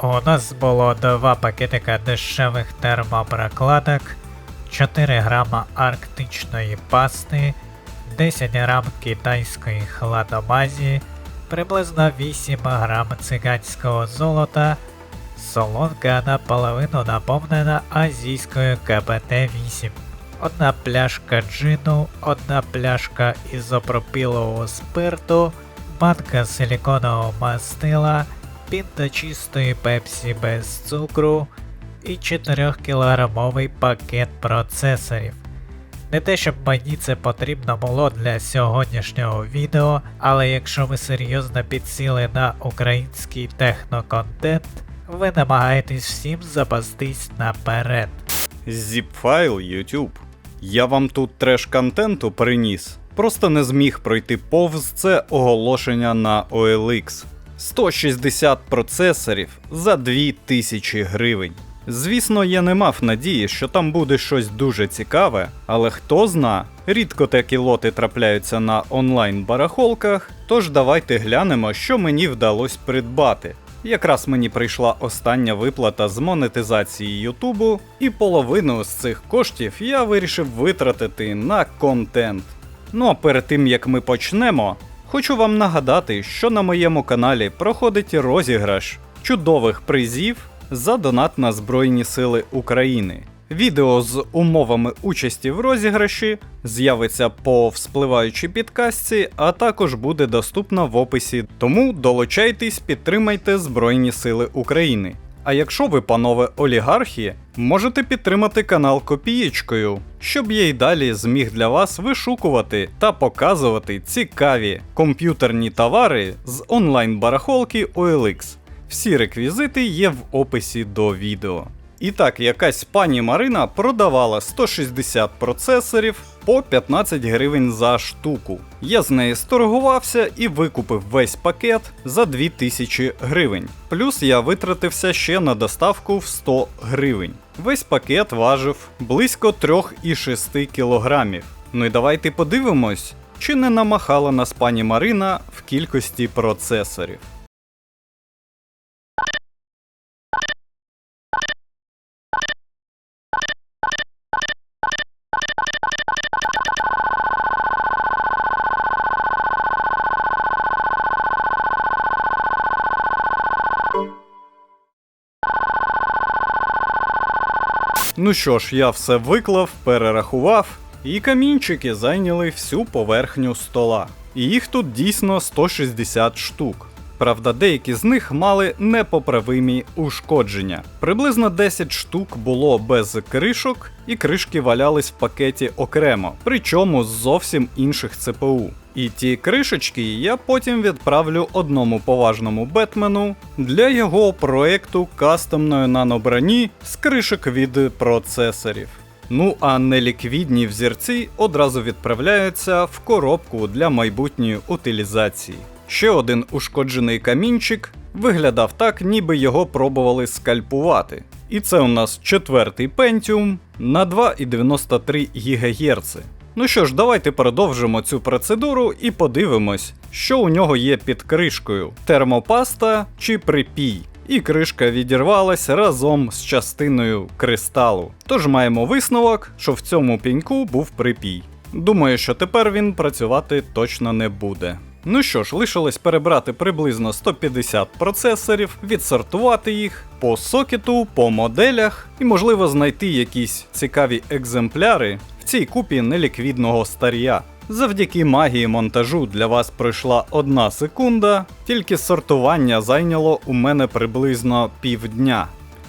У нас було два пакетика дешевих термопрокладок, 4 грама арктичної пасти, 10 грам китайської хладомазі, приблизно 8 грам циганського золота, солонка наполовину наповнена азійською КБТ-8, одна пляшка джину, одна пляшка ізопропілового спирту, банка силіконового мастила, пінта чистої пепсі без цукру і 4-кілограмовий пакет процесорів. Не те, щоб мені це потрібно було для сьогоднішнього відео, але якщо ви серйозно підсіли на український техноконтент, ви намагаєтесь всім запастись наперед. Зіпфайл YouTube. Я вам тут треш контенту приніс. Просто не зміг пройти повз це оголошення на OLX. 160 процесорів за 2000 гривень. Звісно, я не мав надії, що там буде щось дуже цікаве, але хто зна, рідко такі лоти трапляються на онлайн барахолках, тож давайте глянемо, що мені вдалося придбати. Якраз мені прийшла остання виплата з монетизації Ютубу, і половину з цих коштів я вирішив витратити на контент. Ну а перед тим як ми почнемо, хочу вам нагадати, що на моєму каналі проходить розіграш чудових призів за донат на Збройні Сили України. Відео з умовами участі в розіграші з'явиться по вспливаючій підкастці, а також буде доступно в описі. Тому долучайтесь, підтримайте Збройні Сили України. А якщо ви, панове олігархи, можете підтримати канал копієчкою, щоб я й далі зміг для вас вишукувати та показувати цікаві комп'ютерні товари з онлайн-барахолки OLX. Всі реквізити є в описі до відео. І так, якась пані Марина продавала 160 процесорів по 15 гривень за штуку. Я з неї сторгувався і викупив весь пакет за 2000 гривень. Плюс я витратився ще на доставку в 100 гривень. Весь пакет важив близько 3,6 кілограмів. Ну і давайте подивимось, чи не намахала нас пані Марина в кількості процесорів. Ну що ж, я все виклав, перерахував, і камінчики зайняли всю поверхню стола. І їх тут дійсно 160 штук. Правда, деякі з них мали непоправимі ушкодження. Приблизно 10 штук було без кришок, і кришки валялись в пакеті окремо, причому з зовсім інших ЦПУ. І ті кришечки я потім відправлю одному поважному Бетмену для його проекту кастомної наноброні з кришок від процесорів. Ну а неліквідні взірці одразу відправляються в коробку для майбутньої утилізації. Ще один ушкоджений камінчик виглядав так, ніби його пробували скальпувати. І це у нас четвертий Pentium на 2,93 ГГц. Ну що ж, давайте продовжимо цю процедуру і подивимось, що у нього є під кришкою: термопаста чи припій. І кришка відірвалась разом з частиною кристалу. Тож маємо висновок, що в цьому піньку був припій. Думаю, що тепер він працювати точно не буде. Ну що ж, лишилось перебрати приблизно 150 процесорів, відсортувати їх по сокету, по моделях і, можливо, знайти якісь цікаві екземпляри цій купі неліквідного старія. Завдяки магії монтажу для вас пройшла одна секунда, тільки сортування зайняло у мене приблизно півдня.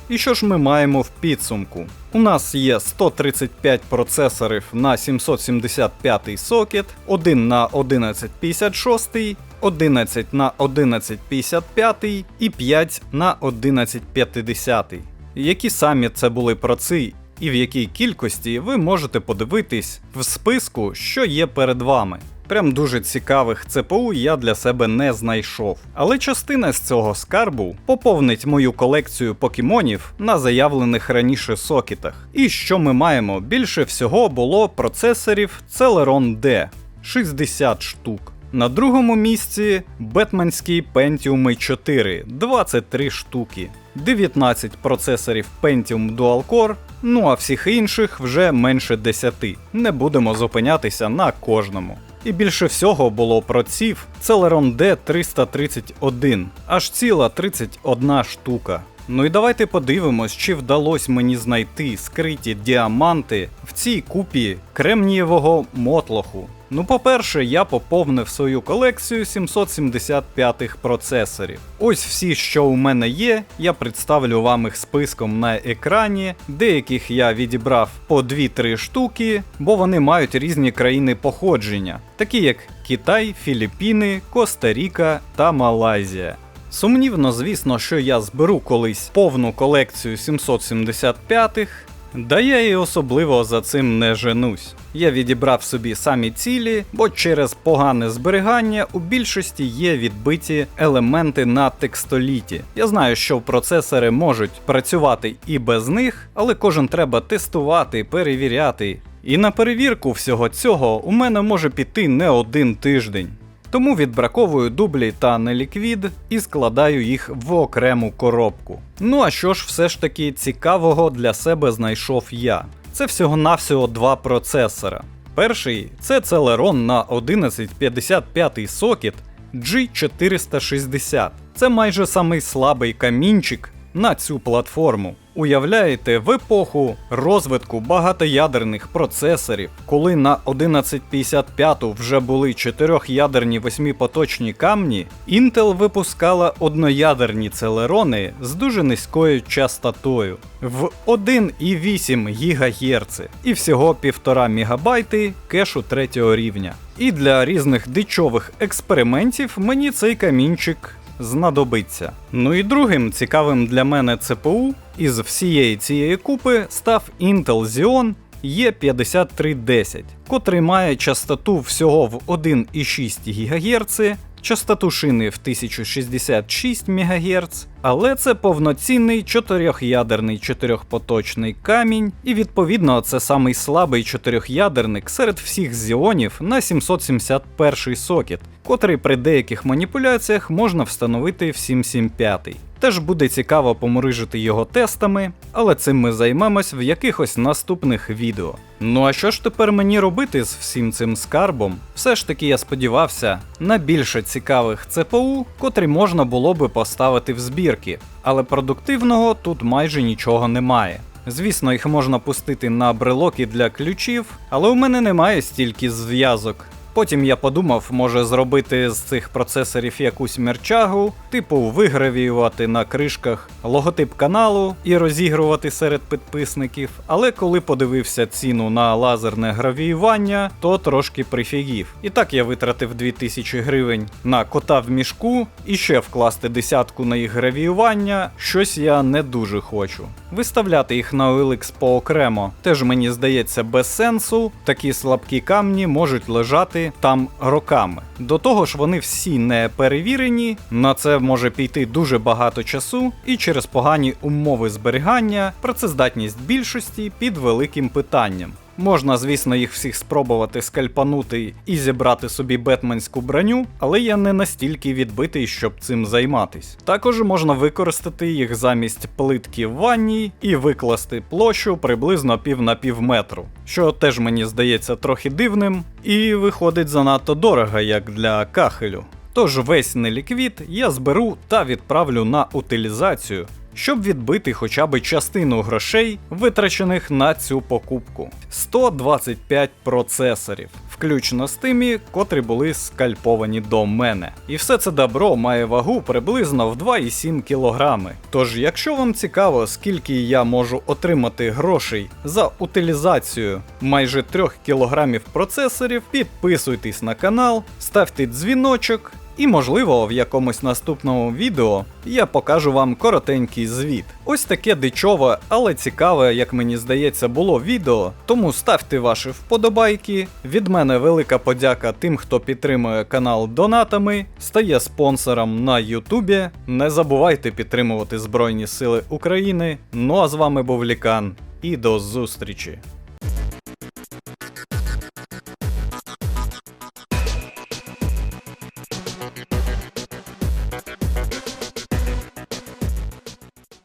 І що ж ми маємо в підсумку? У нас є 135 процесорів на 775 сокет, 1 на 1156, 11 на 1155 і 5 на 1150. Які самі це були проци і в якій кількості ви можете подивитись в списку, що є перед вами. Прям дуже цікавих ЦПУ я для себе не знайшов. Але частина з цього скарбу поповнить мою колекцію покемонів на заявлених раніше сокетах. І що ми маємо? Більше всього було процесорів Celeron D 60 штук. На другому місці Бетменський Pentium 4 23 штуки, 19 процесорів Pentium Dual Core, ну а всіх інших вже менше 10. Не будемо зупинятися на кожному. І більше всього було проців Celeron D331, аж ціла 31 штука. Ну і давайте подивимось, чи вдалося мені знайти скриті діаманти в цій купі кремнієвого мотлоху. Ну, по-перше, я поповнив свою колекцію 775-х процесорів. Ось всі, що у мене є, я представлю вам їх списком на екрані. Деяких я відібрав по 2-3 штуки, бо вони мають різні країни походження, такі як Китай, Філіппіни, Коста-Ріка та Малайзія. Сумнівно, звісно, що я зберу колись повну колекцію 775-х, да я і особливо за цим не женусь. Я відібрав собі самі цілі, бо через погане зберігання у більшості є відбиті елементи на текстоліті. Я знаю, що процесори можуть працювати і без них, але кожен треба тестувати, перевіряти. І на перевірку всього цього у мене може піти не один тиждень. Тому відбраковую дублі та неліквід і складаю їх в окрему коробку. Ну а що ж все ж таки цікавого для себе знайшов я? Це всього-навсього два процесора. Перший це Celeron на 1155 сокет G460. Це майже самий слабий камінчик на цю платформу. Уявляєте, в епоху розвитку багатоядерних процесорів, коли на 1155 вже були чотирьохядерні восьмипоточні камні, Intel випускала одноядерні целерони з дуже низькою частотою в 1,8 ГГц і всього 1,5 МБ кешу третього рівня. І для різних дичових експериментів мені цей камінчик знадобиться. Ну і другим цікавим для мене ЦПУ із всієї цієї купи став Intel Xeon E5310, котрий має частоту всього в 1,6 ГГц, частоту шини в 1066 МГц, але це повноцінний чотирьохядерний чотирьохпоточний камінь, і відповідно це самий слабий чотирьохядерник серед всіх зіонів на 771 сокет, котрий при деяких маніпуляціях можна встановити в 775. Теж буде цікаво помурижити його тестами, але цим ми займемось в якихось наступних відео. Ну а що ж тепер мені робити з всім цим скарбом? Все ж таки я сподівався на більше цікавих ЦПУ, котрі можна було би поставити в збірки, але продуктивного тут майже нічого немає. Звісно, їх можна пустити на брелоки для ключів, але у мене немає стільки зв'язок. Потім я подумав, може зробити з цих процесорів якусь мерчагу, типу вигравіювати на кришках логотип каналу і розігрувати серед підписників. Але коли подивився ціну на лазерне гравіювання, то трошки прифігів. І так я витратив 2000 гривень на кота в мішку і ще вкласти десятку на їх гравіювання, щось я не дуже хочу. Виставляти їх на OLX поокремо теж мені здається без сенсу. Такі слабкі камні можуть лежати там роками. До того ж, вони всі не перевірені, на це може піти дуже багато часу, і через погані умови зберігання працездатність більшості під великим питанням. Можна, звісно, їх всіх спробувати скальпанути і зібрати собі бетменську броню, але я не настільки відбитий, щоб цим займатись. Також можна використати їх замість плитки в ванні і викласти площу приблизно пів на пів метру, що теж мені здається трохи дивним, і виходить занадто дорого, як для кахелю. Тож весь неліквід я зберу та відправлю на утилізацію, щоб відбити хоча б частину грошей, витрачених на цю покупку. 125 процесорів, включно з тими, котрі були скальповані до мене. І все це добро має вагу приблизно в 2,7 кг. Тож, якщо вам цікаво, скільки я можу отримати грошей за утилізацію майже 3 кг процесорів, підписуйтесь на канал, ставте дзвіночок. І, можливо, в якомусь наступному відео я покажу вам коротенький звіт. Ось таке дичове, але цікаве, як мені здається, було відео. Тому ставте ваші вподобайки. Від мене велика подяка тим, хто підтримує канал донатами, стає спонсором на Ютубі. Не забувайте підтримувати Збройні Сили України. Ну а з вами був Лікан. І до зустрічі!